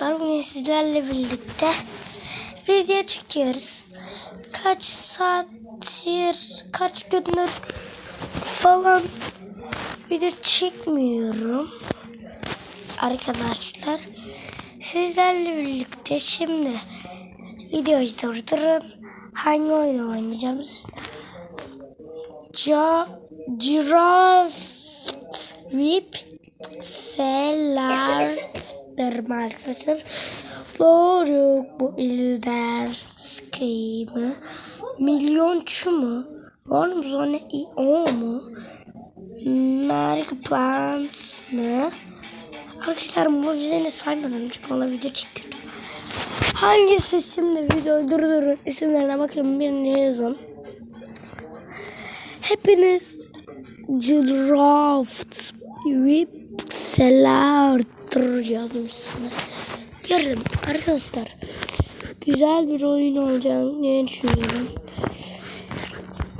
Bugün sizlerle birlikte video çekiyoruz. Kaç saattir, kaç gündür falan video çekmiyorum. Arkadaşlar sizlerle birlikte şimdi videoyu durdurun. Hangi oyunu oynayacağız? Ja, Giraffe Whip Selar derim arkadaşlar. Doğru bu ilder skimi. Milyonçu mu? Var mı sonra o mu? Merk Plants mı? Arkadaşlar ne saymıyorum çünkü ona video çekiyorum. Hangisi şimdi videoyu durdurun isimlerine bakın birini yazın. Hepiniz Giraffe Whipselardır yazmışsınız. Gördüm arkadaşlar. Güzel bir oyun olacağını diye düşünüyorum.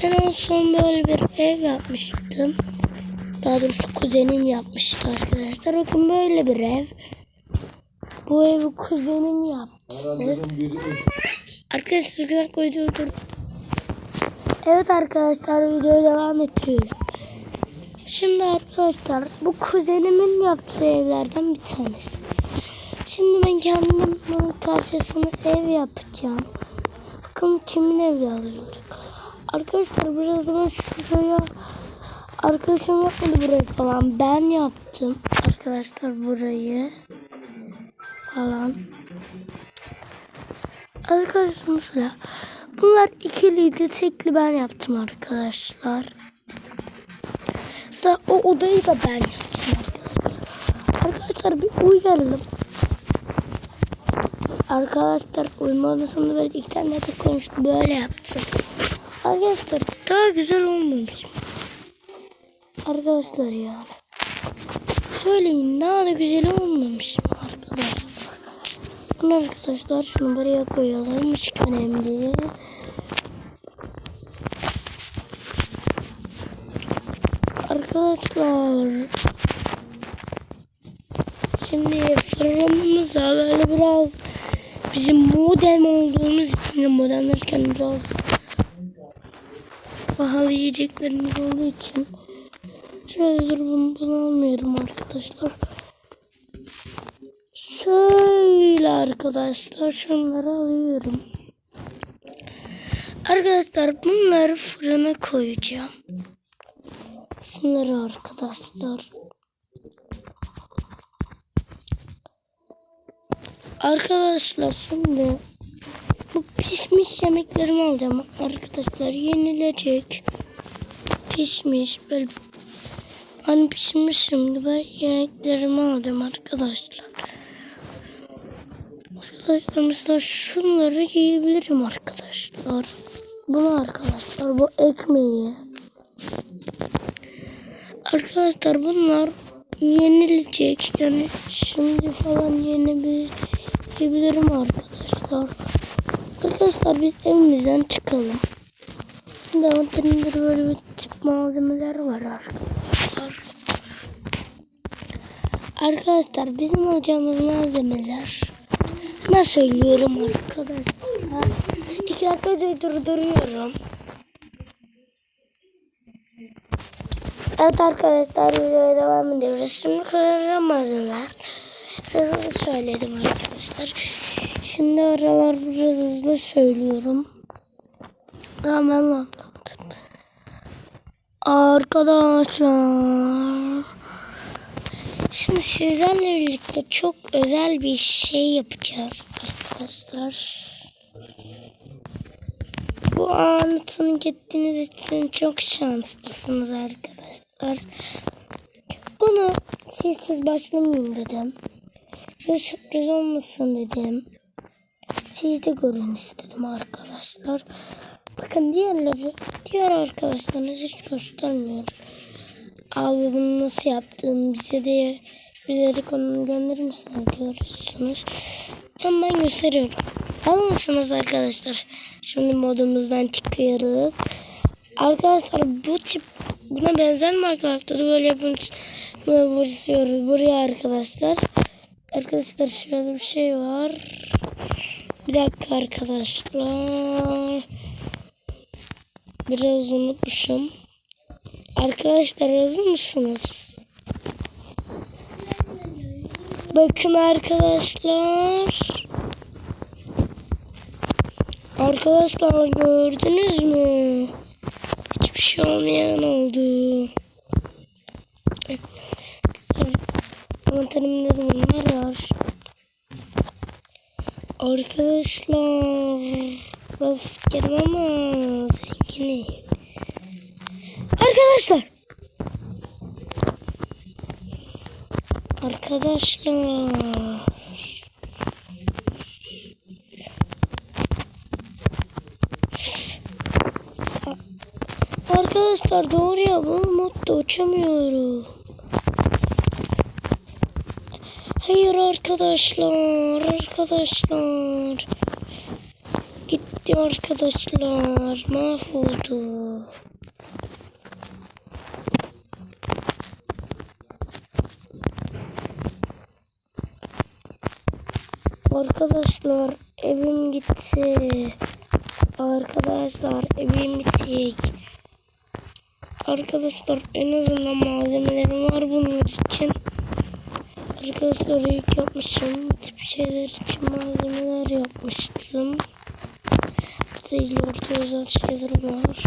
Ben en son böyle bir ev yapmıştım. Daha doğrusu kuzenim yapmıştı arkadaşlar. Bakın böyle bir ev. Bu evi kuzenim yaptı. Arkadaşlar güzel koydu. Evet arkadaşlar videoyu devam ettiriyorum. Şimdi arkadaşlar bu kuzenimin yaptığı evlerden bir tanesi. Şimdi ben kendim bunun karşısına ev yapacağım. Bakın kimin evladı olacak. Arkadaşlar biraz ben şuraya arkadaşım yapmadı burayı falan. Ben yaptım arkadaşlar burayı falan. Arkadaşlar bunlar ikiliydi tekli ben yaptım arkadaşlar. Mesela o odayı da ben yaptım arkadaşlar. Arkadaşlar bir uyaralım. Arkadaşlar uyuma odasında böyle iki tane yatak koymuştum. Böyle yaptım. Arkadaşlar daha güzel olmamış. mı? Arkadaşlar yani. Söyleyin daha da güzel olmamış mı arkadaşlar. Bunu arkadaşlar şunu buraya koyalım. Hiç önemli değil. Arkadaşlar. Şimdi fırınımız var böyle biraz bizim modern olduğumuz için de modernleşken biraz pahalı yiyeceklerimiz olduğu için şöyle dur bunu, bunu almıyorum arkadaşlar. Şöyle arkadaşlar şunları alıyorum. Arkadaşlar bunları fırına koyacağım. Şunları arkadaşlar. Arkadaşlar şimdi bu pişmiş yemeklerimi alacağım arkadaşlar. Yenilecek. Pişmiş böyle hani pişmiş şimdi ben yemeklerimi alacağım arkadaşlar. Arkadaşlar mesela şunları yiyebilirim arkadaşlar. Bunu arkadaşlar bu ekmeği. Arkadaşlar bunlar yenilecek. Yani şimdi falan yenebilirim arkadaşlar. Arkadaşlar biz evimizden çıkalım. Antenimde böyle bir tip malzemeler var arkadaşlar. Arkadaşlar bizim alacağımız malzemeler ben söylüyorum arkadaşlar. İki dakika durduruyorum. Evet arkadaşlar videoya devam ediyoruz. Şimdi hızlı söyledim arkadaşlar. Şimdi aralar biraz hızlı söylüyorum. Hemen lan. Arkadaşlar. Şimdi sizlerle birlikte çok özel bir şey yapacağız arkadaşlar. Bu anlatını gittiğiniz için çok şanslısınız arkadaşlar. Bunu sizsiz başlamayayım dedim. Size sürpriz olmasın dedim. Siz de görün istedim arkadaşlar. Bakın diğerleri, diğer arkadaşlarına hiç göstermiyorum. Abi bunu nasıl yaptığını bize de bize de konunu gönderir misiniz. Ama ben gösteriyorum. Mısınız arkadaşlar? Şimdi modumuzdan çıkıyoruz. Arkadaşlar bu tip buna benzer Minecraft'ta da böyle. Böyle basıyoruz buraya arkadaşlar. Arkadaşlar şöyle bir şey var. Bir dakika arkadaşlar. Biraz unutmuşum. Arkadaşlar hazır mısınız? Bakın arkadaşlar. Arkadaşlar gördünüz mü? Şey olmayan oldu. Anahtarımda da bunlar var. Arkadaşlar biraz fikrim ama zenginim. Arkadaşlar. Arkadaşlar. Arkadaşlar doğru ya bu modda uçamıyorum. Hayır arkadaşlar, arkadaşlar. Gitti arkadaşlar, mahvoldu. Arkadaşlar evim gitti. Arkadaşlar evim bitecek. Arkadaşlar en azından malzemelerim var bunun için. Arkadaşlar ilk yapmışım. Bu tip şeyler için malzemeler yapmıştım. Değil orta özel şeyler var.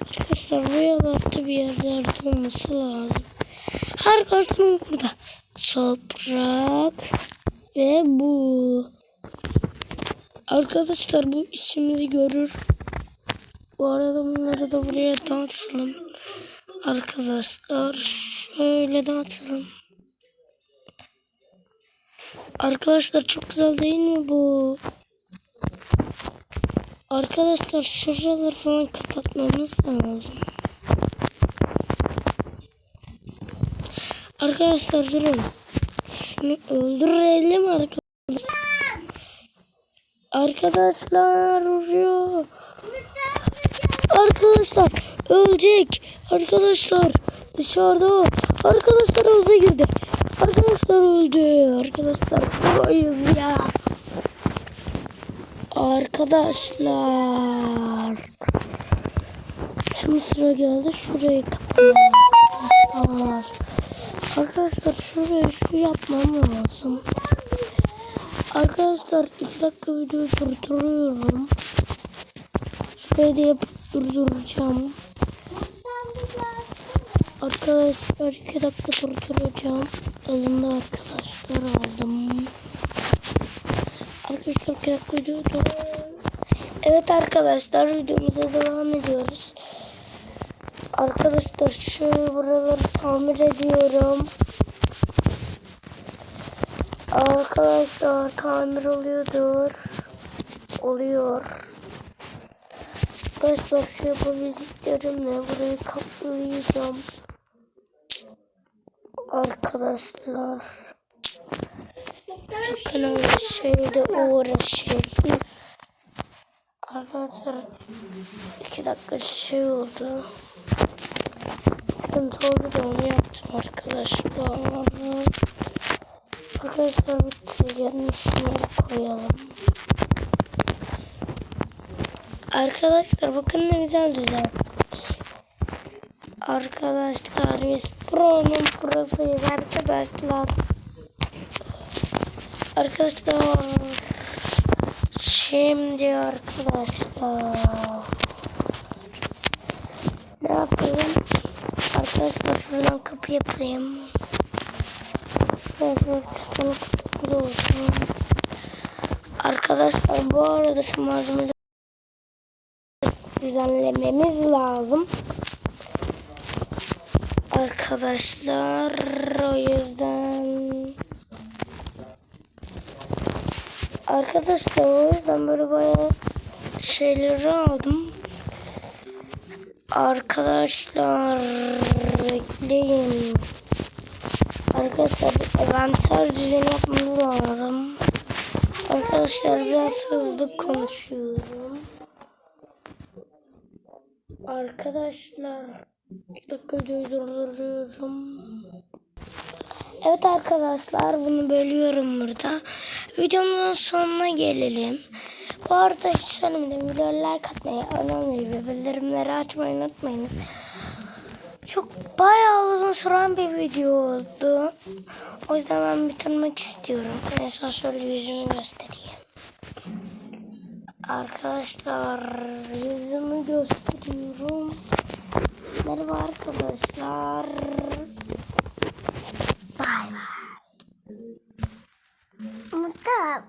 Arkadaşlar bu yalarda bir yerlerde olması lazım. Arkadaşlar burada. Toprak ve bu. Arkadaşlar bu işimizi görür. Bu arada bunları da buraya dağıtalım. Arkadaşlar şöyle dağıtalım. Arkadaşlar çok güzel değil mi bu? Arkadaşlar şuraları falan kapatmamız lazım. Arkadaşlar durun. Şunu öldürelim arkadaşlar. Arkadaşlar vuruyor. Arkadaşlar ölecek. Arkadaşlar dışarıda. Arkadaşlar havuza girdi. Arkadaşlar öldü. Arkadaşlar koyuz ya. Arkadaşlar. Şimdi sıra geldi. Şurayı kapatmam Arkadaşlar şuraya şu yapmam lazım. Arkadaşlar iki dakika videoyu durduruyorum. Şurayı da yapıp durduracağım. Arkadaşlar iki dakika durduracağım. Elimde arkadaşlar aldım. Arkadaşlar iki dakika videoyu Evet arkadaşlar videomuza devam ediyoruz. Arkadaşlar şöyle buraları tamir ediyorum. Arkadaşlar tamir oluyordur. Oluyor. Arkadaşlar şu yapabildiklerimle burayı kaplayacağım. Arkadaşlar. Öyle şeyde uğraşayım. Arkadaşlar iki dakika şey oldu. Sıkıntı oldu da onu yaptım arkadaşlar. Arkadaşlar bitti. Şunları koyalım. Arkadaşlar bakın ne güzel düzelttik. Arkadaşlar biz Pro'nun Pro'suyuz arkadaşlar. Arkadaşlar şimdi arkadaşlar ne yapayım? Arkadaşlar şuradan kapı yapayım. Arkadaşlar. Arkadaşlar bu arada şu malzemeleri düzenlememiz lazım. Arkadaşlar o yüzden Arkadaşlar o yüzden böyle bayağı şeyleri aldım. Arkadaşlar bekleyin. Arkadaşlar envanter düzeni yapmamız lazım. Arkadaşlar biraz hızlı konuşuyorum. Arkadaşlar bir dakika videoyu durduruyorum. Evet arkadaşlar bunu bölüyorum burada. Videomuzun sonuna gelelim. Bu arada hiç söylemedim. Videoya like atmayı, olmayı ve bildirimleri açmayı unutmayınız. Çok bayağı uzun süren bir video oldu. O yüzden ben bitirmek istiyorum. Son şöyle yüzümü göstereyim. Arkadaşlar yüzümü gösteriyorum. Merhaba arkadaşlar. Bay bay. Mutlu.